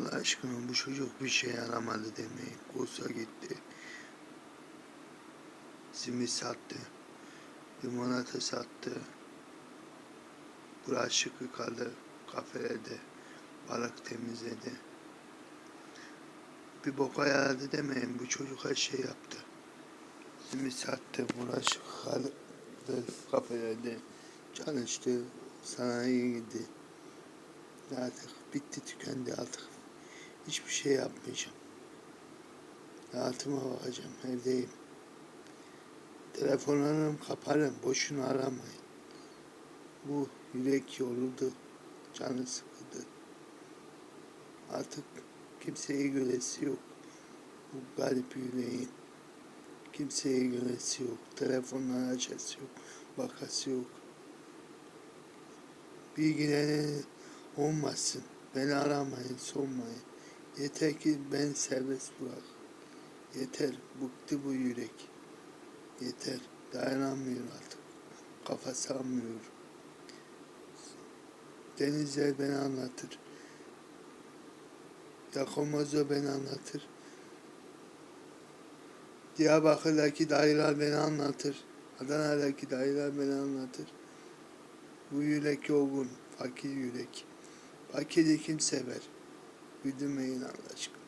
Allah aşkına bu çocuk bir şey yaramadı demeyin. Kursa gitti. Simit sattı. Limonata sattı. Bulaşık yıkadı. Kafelerde. Balık temizledi. Bir boka yaradı demeyin. Bu çocuk her şey yaptı. Simit sattı. Bulaşık yıkadı. Kafelerde. Çalıştı. Sanayiye gitti. Artık bitti tükendi artık. Hiçbir şey yapmayacağım. Rahatıma bakacağım. Evdeyim. Telefonlarım kaparım. Boşuna aramayın. Bu yürek yoruldu. Canı sıkıldı. Artık kimseye göresi yok. Bu garip yüreğin. Kimseye göresi yok. Telefonlar açası yok. Bakası yok. Bilgileri olmasın. Beni aramayın, sormayın. Yeter ki ben serbest bırak. Yeter, bıktı bu yürek. Yeter, dayanamıyor artık. Kafa sağmıyor. Denizler beni anlatır. Yakomozo beni anlatır. Diyarbakır'daki dayılar beni anlatır. Adana'daki dayılar beni anlatır. Bu yürek yorgun, fakir yürek. Fakiri kim sever? Güldürmeyin Allah aşkına.